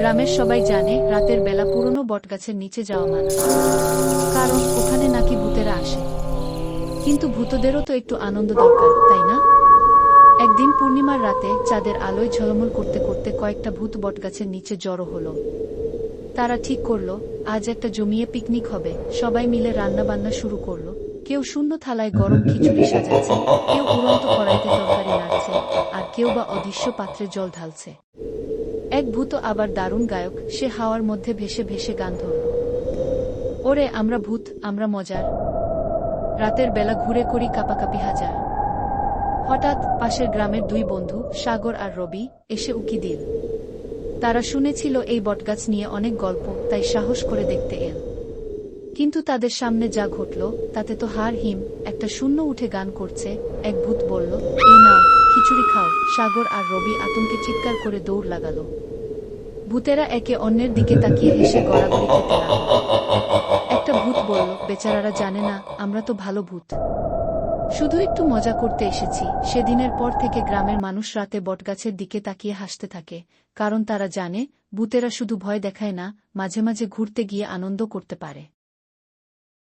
গ্রামের সবাই জানে রাতের বেলা পুরনো বটগাছের নিচে যাওয়া মানা। কারণ ওখানে নাকি ভূতেরা আসে। কিন্তু ভূতদেরও তো একটু আনন্দ দরকার, তাই না? একদিন পূর্ণিমার রাতে চাঁদের আলোয় ঝলমল করতে করতে কয়েকটা ভূত বটগাছের নিচে জড়ো হলো। তারা ঠিক করল, আজ একটা জমিয়ে পিকনিক হবে। সবাই মিলে রান্না বান্না শুরু করল। কেউ শূন্য থালায় গরম খিচুড়ি সাজাচ্ছে, কেউ উড়ন্ত কড়াইতে তরকারি নাড়ছে, আর কেউ বা অদৃশ্য পাত্রে জল ঢালছে। এক ভূত আবার দারুণ গায়ক, সে হাওয়ার মধ্যে ভেসে ভেসে গান ধরল। ওরে, আমরা ভূত, আমরা মজার। রাতের বেলা ঘুরে করি কাপাকাপি হাজার। হঠাৎ পাশের গ্রামের দুই বন্ধু, সাগর আর রবি, এসে উকি দিল। তারা শুনেছিল এই বটগাছ নিয়ে অনেক গল্প, তাই সাহস করে দেখতে এল। কিন্তু তাদের সামনে যা ঘটল, তাতে তো হার হিম, একটা শূন্য উঠে গান করছে, এক ভূত বলল, এই খাও সাগর আর রবি আতঙ্কে চিৎকার করে দৌড় লাগালো। ভূতেরা একে অন্যের দিকে তাকিয়ে হেসে গড়াগড়ি খেতে একটা ভূত বলল, বেচারারা জানে না, আমরা তো ভালো ভূত। শুধু একটু মজা করতে এসেছি। সেদিনের পর থেকে গ্রামের মানুষ রাতে বটগাছের দিকে তাকিয়ে হাসতে থাকে, কারণ তারা জানে, ভূতেরা শুধু ভয় দেখায় না, মাঝে মাঝে ঘুরতে গিয়ে আনন্দ করতে পারে।